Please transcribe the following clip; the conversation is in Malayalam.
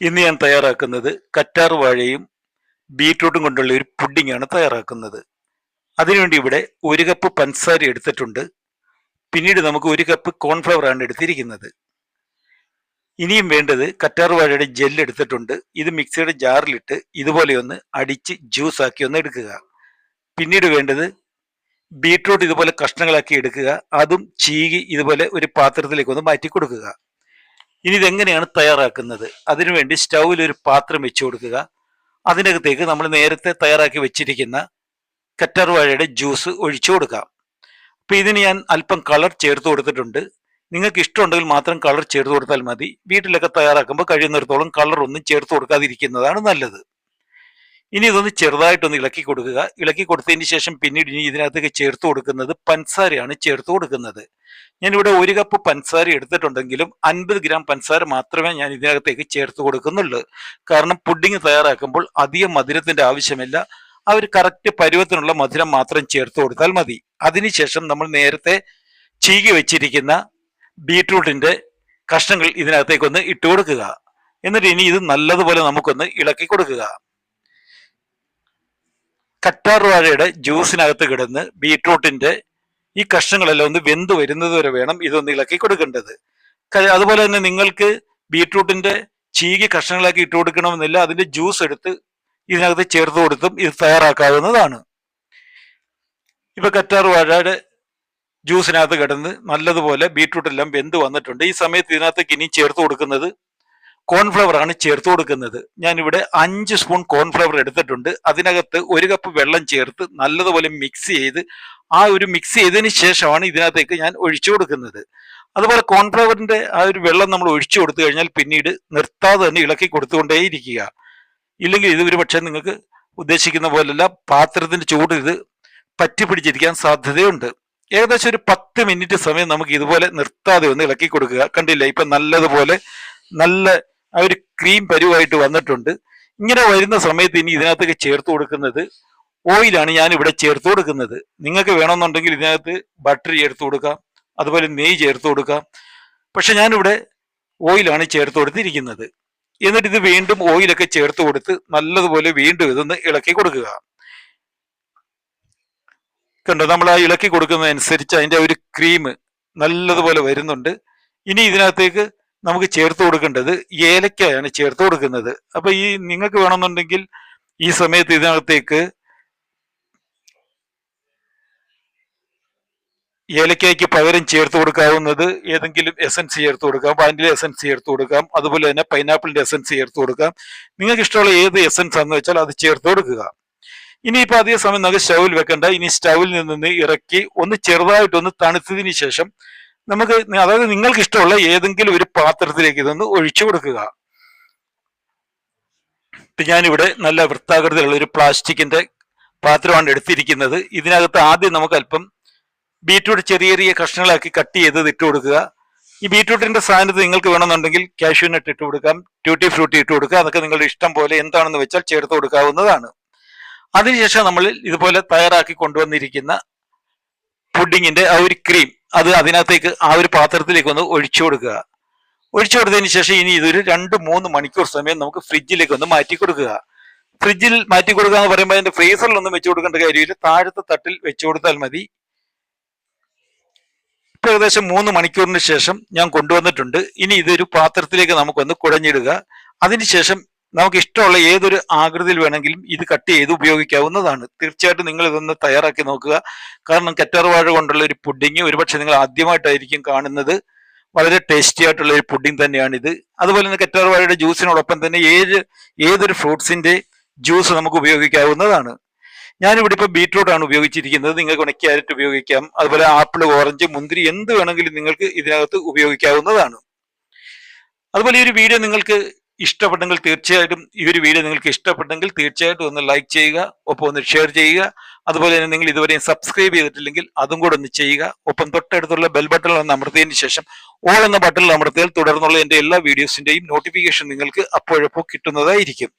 ഇന്ന് ഞാൻ തയ്യാറാക്കുന്നത് കറ്റാർ വാഴയും ബീട്രൂട്ടും കൊണ്ടുള്ള ഒരു പുഡിംഗ് ആണ് തയ്യാറാക്കുന്നത്. അതിനുവേണ്ടി ഇവിടെ ഒരു കപ്പ് പഞ്ചസാര എടുത്തിട്ടുണ്ട്. പിന്നീട് നമുക്ക് ഒരു കപ്പ് കോൺഫ്ലവർ ആണ് എടുത്തിരിക്കുന്നത്. ഇനിയും വേണ്ടത് കറ്റാർ വാഴയുടെ ജെല്ല് എടുത്തിട്ടുണ്ട്. ഇത് മിക്സിയുടെ ജാറിലിട്ട് ഇതുപോലെ ഒന്ന് അടിച്ച് ജ്യൂസ് ആക്കി ഒന്ന് എടുക്കുക. പിന്നീട് വേണ്ടത് ബീട്രൂട്ട് ഇതുപോലെ കഷ്ണങ്ങളാക്കി എടുക്കുക. അതും ചീകി ഇതുപോലെ ഒരു പാത്രത്തിലേക്ക് ഒന്ന് മാറ്റി കൊടുക്കുക. ഇനി ഇതെങ്ങനെയാണ് തയ്യാറാക്കുന്നത്? അതിനുവേണ്ടി സ്റ്റൗവിൽ ഒരു പാത്രം വെച്ചു കൊടുക്കുക. അതിനകത്തേക്ക് നമ്മൾ നേരത്തെ തയ്യാറാക്കി വെച്ചിരിക്കുന്ന കറ്റർവാഴയുടെ ജ്യൂസ് ഒഴിച്ചു കൊടുക്കാം. അപ്പം ഇതിന് ഞാൻ അല്പം കളർ ചേർത്ത് കൊടുത്തിട്ടുണ്ട്. നിങ്ങൾക്ക് ഇഷ്ടമുണ്ടെങ്കിൽ മാത്രം കളർ ചേർത്ത് കൊടുത്താൽ മതി. വീട്ടിലൊക്കെ തയ്യാറാക്കുമ്പോൾ കഴിയുന്നിടത്തോളം കളർ ഒന്നും ചേർത്ത് കൊടുക്കാതിരിക്കുന്നതാണ് നല്ലത്. ഇനി ഇതൊന്ന് ചെറുതായിട്ടൊന്ന് ഇളക്കി കൊടുക്കുക. ഇളക്കി കൊടുത്തതിന് ശേഷം പിന്നീട് ഇനി ഇതിനകത്തേക്ക് ചേർത്ത് കൊടുക്കുന്നത് പഞ്ചസാരയാണ് ചേർത്ത് കൊടുക്കുന്നത്. ഞാനിവിടെ ഒരു കപ്പ് പഞ്ചസാര എടുത്തിട്ടുണ്ടെങ്കിലും അൻപത് ഗ്രാം പഞ്ചസാര മാത്രമേ ഞാൻ ഇതിനകത്തേക്ക് ചേർത്ത് കൊടുക്കുന്നുള്ളൂ. കാരണം പുഡിങ് തയ്യാറാക്കുമ്പോൾ അധികം മധുരത്തിന്റെ ആവശ്യമില്ല. ആ ഒരു കറക്റ്റ് പരുവത്തിനുള്ള മധുരം മാത്രം ചേർത്ത് കൊടുത്താൽ മതി. അതിനുശേഷം നമ്മൾ നേരത്തെ ചീകി വെച്ചിരിക്കുന്ന ബീട്രൂട്ടിന്റെ കഷ്ണങ്ങൾ ഇതിനകത്തേക്കൊന്ന് ഇട്ട് കൊടുക്കുക. എന്നിട്ട് ഇനി ഇത് നല്ലതുപോലെ നമുക്കൊന്ന് ഇളക്കി കൊടുക്കുക. കറ്റാർ വാഴയുടെ ജ്യൂസിനകത്ത് കിടന്ന് ബീട്രൂട്ടിന്റെ ഈ കഷ്ണങ്ങളെല്ലാം ഒന്ന് വെന്ത് വരുന്നത് വരെ വേണം ഇതൊന്ന് ഇളക്കി കൊടുക്കേണ്ടത്. അതുപോലെ തന്നെ നിങ്ങൾക്ക് ബീട്രൂട്ടിന്റെ ചീകി കഷ്ണങ്ങളാക്കി ഇട്ട് കൊടുക്കണമെന്നില്ല. അതിന്റെ ജ്യൂസ് എടുത്ത് ഇതിനകത്ത് ചേർത്ത് കൊടുത്തും ഇത് തയ്യാറാക്കാവുന്നതാണ്. ഇപ്പൊ കറ്റാർ വാഴയുടെ ജ്യൂസിനകത്ത് കിടന്ന് നല്ലതുപോലെ ബീട്രൂട്ട് എല്ലാം വെന്ത് വന്നിട്ടുണ്ട്. ഈ സമയത്ത് ഇതിനകത്തേക്ക് ഇനി ചേർത്ത് കൊടുക്കുന്നത് കോൺഫ്ലവർ ആണ് ചേർത്ത് കൊടുക്കുന്നത്. ഞാനിവിടെ അഞ്ച് സ്പൂൺ കോൺഫ്ലവർ എടുത്തിട്ടുണ്ട്. അതിനകത്ത് ഒരു കപ്പ് വെള്ളം ചേർത്ത് നല്ലതുപോലെ മിക്സ് ചെയ്ത് ആ ഒരു മിക്സ് ചെയ്തതിന് ശേഷമാണ് ഇതിനകത്തേക്ക് ഞാൻ ഒഴിച്ചു കൊടുക്കുന്നത്. അതുപോലെ കോൺഫ്ലവറിന്റെ ആ ഒരു വെള്ളം നമ്മൾ ഒഴിച്ചു കൊടുത്തു കഴിഞ്ഞാൽ പിന്നീട് നിർത്താതെ തന്നെ ഇളക്കി കൊടുത്തുകൊണ്ടേയിരിക്കുക. ഇല്ലെങ്കിൽ ഇത് ഒരു പക്ഷേ നിങ്ങൾക്ക് ഉദ്ദേശിക്കുന്ന പോലെയല്ല പാത്രത്തിന്റെ ചൂട് ഇത് പറ്റി പിടിച്ചിരിക്കാൻ സാധ്യതയുണ്ട്. ഏകദേശം ഒരു പത്ത് മിനിറ്റ് സമയം നമുക്ക് ഇതുപോലെ നിർത്താതെ ഒന്ന് ഇളക്കി കൊടുക്കുക. കണ്ടില്ല ഇപ്പൊ നല്ലതുപോലെ നല്ല ആ ഒരു ക്രീം പരുവായിട്ട് വന്നിട്ടുണ്ട്. ഇങ്ങനെ വരുന്ന സമയത്ത് ഇനി ഇതിനകത്തേക്ക് ചേർത്ത് കൊടുക്കുന്നത് ഓയിലാണ് ഞാൻ ഇവിടെ ചേർത്ത് കൊടുക്കുന്നത്. നിങ്ങൾക്ക് വേണമെന്നുണ്ടെങ്കിൽ ഇതിനകത്ത് ബട്ടർ ചേർത്ത് കൊടുക്കാം. അതുപോലെ നെയ് ചേർത്ത് കൊടുക്കാം. പക്ഷെ ഞാനിവിടെ ഓയിലാണ് ചേർത്ത് കൊടുത്തിരിക്കുന്നത്. എന്നിട്ട് ഇത് വീണ്ടും ഓയിലൊക്കെ ചേർത്ത് കൊടുത്ത് നല്ലതുപോലെ വീണ്ടും ഇതൊന്ന് ഇളക്കി കൊടുക്കുക. കണ്ടോ? നമ്മൾ ആ ഇളക്കി കൊടുക്കുന്നതനുസരിച്ച് അതിന്റെ ഒരു ക്രീം നല്ലതുപോലെ വരുന്നുണ്ട്. ഇനി ഇതിനകത്തേക്ക് നമുക്ക് ചേർത്ത് കൊടുക്കേണ്ടത് ഏലക്കായാണ് ചേർത്ത് കൊടുക്കുന്നത്. അപ്പൊ ഈ നിങ്ങൾക്ക് വേണമെന്നുണ്ടെങ്കിൽ ഈ സമയത്ത് ഇതിനകത്തേക്ക് ഏലക്കായ്ക്ക് പകരം ചേർത്ത് കൊടുക്കാവുന്നത് ഏതെങ്കിലും എസൻസ് ചേർത്ത് കൊടുക്കാം വാനില എസൻസ് ചേർത്ത് കൊടുക്കാം അതുപോലെ തന്നെ പൈനാപ്പിളിന്റെ എസൻസ് ചേർത്ത് കൊടുക്കാം. നിങ്ങൾക്ക് ഇഷ്ടമുള്ള ഏത് എസൻസ് ആണെന്ന് വെച്ചാൽ അത് ചേർത്ത് കൊടുക്കുക. ഇനിയിപ്പോൾ അതേ സമയം നമുക്ക് സ്റ്റൗവിൽ വെക്കണ്ട. ഇനി സ്റ്റൗവിൽ നിന്ന് ഇറക്കി ഒന്ന് ചെറുതായിട്ടൊന്ന് തണുത്തതിന് ശേഷം നമുക്ക് അതായത് നിങ്ങൾക്ക് ഇഷ്ടമുള്ള ഏതെങ്കിലും ഒരു പാത്രത്തിലേക്ക് ഇതൊന്ന് ഒഴിച്ചു കൊടുക്കുക. ഞാനിവിടെ നല്ല വൃത്താകൃതിയിലുള്ള ഒരു പ്ലാസ്റ്റിക്കിന്റെ പാത്രമാണ് എടുത്തിരിക്കുന്നത്. ഇതിനകത്ത് ആദ്യം നമുക്ക് അല്പം ബീറ്റ്റൂട്ട് ചെറിയ ചെറിയ കഷ്ണങ്ങളാക്കി കട്ട് ചെയ്ത് ഇട്ട് കൊടുക്കുക. ഈ ബീറ്റ്റൂട്ടിന്റെ സാന്നിധ്യം നിങ്ങൾക്ക് വേണമെന്നുണ്ടെങ്കിൽ കാഷ്യൂ നട്ട് ഇട്ട് കൊടുക്കാം ട്യൂട്ടി ഫ്രൂട്ടി ഇട്ട് കൊടുക്കുക. അതൊക്കെ നിങ്ങളുടെ ഇഷ്ടം പോലെ എന്താണെന്ന് വെച്ചാൽ ചേർത്ത് കൊടുക്കാവുന്നതാണ്. അതിനുശേഷം നമ്മൾ ഇതുപോലെ തയ്യാറാക്കി കൊണ്ടുവന്നിരിക്കുന്ന പുഡിങ്ങിന്റെ ആ ഒരു ക്രീം അത് അതിനകത്തേക്ക് ആ ഒരു പാത്രത്തിലേക്ക് ഒന്ന് ഒഴിച്ചു കൊടുക്കുക. ഒഴിച്ചു കൊടുത്തതിന് ശേഷം ഇനി ഇതൊരു രണ്ട് മൂന്ന് മണിക്കൂർ സമയം നമുക്ക് ഫ്രിഡ്ജിലേക്ക് ഒന്ന് മാറ്റി കൊടുക്കുക. ഫ്രിഡ്ജിൽ മാറ്റി കൊടുക്കുക എന്ന് പറയുമ്പോൾ അതിന്റെ ഫ്രീസറിലൊന്നും വെച്ചു കൊടുക്കേണ്ട കാര്യമില്ല. താഴത്തെ തട്ടിൽ വെച്ചു കൊടുത്താൽ മതി. ഇപ്പൊ ഏകദേശം മൂന്ന് മണിക്കൂറിന് ശേഷം ഞാൻ കൊണ്ടുവന്നിട്ടുണ്ട്. ഇനി ഇതൊരു പാത്രത്തിലേക്ക് നമുക്കൊന്ന് കുഴഞ്ഞിടുക. അതിനുശേഷം നമുക്ക് ഇഷ്ടമുള്ള ഏതൊരു ആകൃതിയിൽ വേണമെങ്കിലും ഇത് കട്ട് ചെയ്ത് ഉപയോഗിക്കാവുന്നതാണ്. തീർച്ചയായിട്ടും നിങ്ങൾ ഇതൊന്ന് തയ്യാറാക്കി നോക്കുക. കാരണം കറ്റാർവാഴ കൊണ്ടുള്ള ഒരു പുഡിങ് ഒരുപക്ഷെ നിങ്ങൾ ആദ്യമായിട്ടായിരിക്കും കാണുന്നത്. വളരെ ടേസ്റ്റി ആയിട്ടുള്ള ഒരു പുഡിങ് തന്നെയാണ് ഇത് അതുപോലെ തന്നെ കറ്റാർവാഴയുടെ ജ്യൂസിനോടൊപ്പം തന്നെ ഏത് ഏതൊരു ഫ്രൂട്ട്സിന്റെ ജ്യൂസ് നമുക്ക് ഉപയോഗിക്കാവുന്നതാണ്. ഞാനിവിടെ ഇപ്പോൾ ബീട്രൂട്ട് ആണ് ഉപയോഗിച്ചിരിക്കുന്നത്. നിങ്ങൾക്ക് ഉണക്കി ക്യാരറ്റ് ഉപയോഗിക്കാം. അതുപോലെ ആപ്പിൾ ഓറഞ്ച് മുന്തിരി എന്ത് വേണമെങ്കിലും നിങ്ങൾക്ക് ഇതിനകത്ത് ഉപയോഗിക്കാവുന്നതാണ്. അതുപോലെ ഈ ഒരു വീഡിയോ നിങ്ങൾക്ക് ഇഷ്ടപ്പെട്ടെങ്കിൽ തീർച്ചയായിട്ടും ഈ ഒരു വീഡിയോ നിങ്ങൾക്ക് ഇഷ്ടപ്പെട്ടെങ്കിൽ തീർച്ചയായിട്ടും ഒന്ന് ലൈക്ക് ചെയ്യുക ഒപ്പം ഒന്ന് ഷെയർ ചെയ്യുക. അതുപോലെ തന്നെ നിങ്ങൾ ഇതുവരെയും സബ്സ്ക്രൈബ് ചെയ്തിട്ടില്ലെങ്കിൽ അതും കൂടെ ഒന്ന് ചെയ്യുക. ഒപ്പം തൊട്ടടുത്തുള്ള ബെൽ ബട്ടൺ ഒന്ന് അമർത്തിയതിന് ശേഷം ഓൾ എന്ന ബട്ടണിൽ അമർത്തിയാൽ തുടർന്നുള്ള എന്റെ എല്ലാ വീഡിയോസിന്റെയും നോട്ടിഫിക്കേഷൻ നിങ്ങൾക്ക് അപ്പോഴപ്പോൾ കിട്ടുന്നതായിരിക്കും.